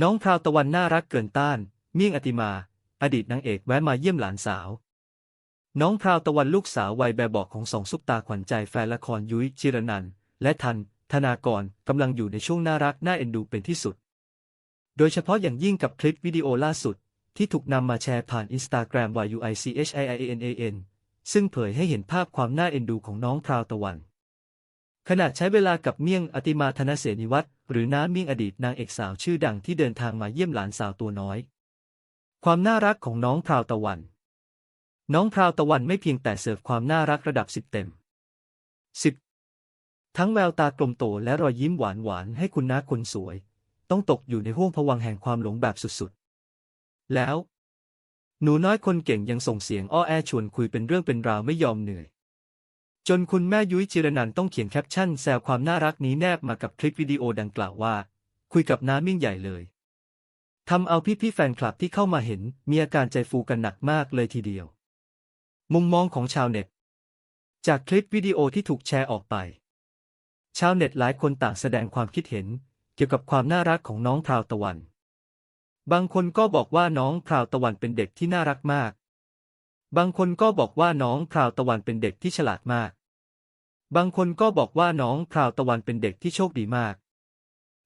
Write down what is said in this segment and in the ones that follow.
น้องพราวตะวันน่ารักเกินต้าน เมี่ยงอติมา อดีตนางเอกแวะมาเยี่ยมหลานสาว น้องพราวตะวันลูกสาววัยแบบบอกของสองซุปตาขวัญใจแฟนละครยุ้ยจิรนันและทัน ธนากรกำลังอยู่ในช่วงน่ารักน่าเอ็นดูเป็นที่สุด โดยเฉพาะอย่างยิ่งกับคลิปวิดีโอล่าสุด ที่ถูกนำมาแชร์ผ่านอินสตาแกรม y u i c h i i n a n ซึ่งเผยให้เห็นภาพความน่าเอ็นดูของน้องพราวตะวัน ขณะใช้เวลากับเมี่ยงอติมาธนเสนิวัฒน์หรือน้าเมี่ยงอดีตนางเอกสาวชื่อดังที่เดินทางมาเยี่ยมหลานสาวตัวน้อย ความน่ารักของน้องพราวตะวัน น้องพราวตะวันไม่เพียงแต่เสิร์ฟความน่ารักระดับสิบเต็มสิบทั้งแววตากลมโตและรอยยิ้มหวานหวานให้คุณน้าคนสวย ต้องตกอยู่ในห้วงผวังแห่งความหลงแบบสุดๆ แล้ว หนูน้อยคนเก่งยังส่งเสียงอ้อแอชวนคุยเป็นเรื่องเป็นราวไม่ยอมเหนื่อย จนคุณแม่ยุ้ยจิรนันต้องเขียนแคปชั่นแซวความน่ารักนี้แนบมากับคลิปวิดีโอดังกล่าวว่า คุยกับน้ามิ่งใหญ่เลยทำเอาพี่ๆแฟนคลับที่เข้ามาเห็น มีอาการใจฟูกันหนักมากเลยทีเดียว มุมมองของชาวเน็ต จากคลิปวิดีโอที่ถูกแชร์ออกไป ชาวเน็ตหลายคนต่างแสดงความคิดเห็น เกี่ยวกับความน่ารักของน้องพราวตะวัน บางคนก็บอกว่าน้องพราวตะวันเป็นเด็กที่น่ารักมาก บางคนก็บอกว่าน้องพราวตะวันเป็นเด็กที่ฉลาดมาก บางคนก็บอกว่าน้องพราวตะวันเป็นเด็กที่โชคดีมาก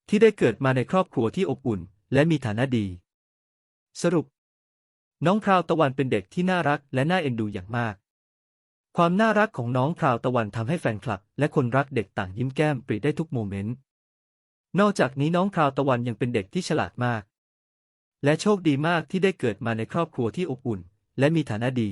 ที่ได้เกิดมาในครอบครัวที่อบอุ่น และมีฐานะดี สรุป น้องพราวตะวันเป็นเด็กที่น่ารักและน่าเอ็นดูอย่างมาก ความน่ารักของน้องพราวตะวันทำให้แฟนคลับ และคนรักเด็กต่างยิ้มแก้มปรีได้ทุกโมเมนต์ นอกจากนี้น้องพราวตะวันยังเป็นเด็กที่ฉลาดมาก และโชคดีมากที่ได้เกิดมาในครอบครัวที่อบอุ่น และมีฐานะดี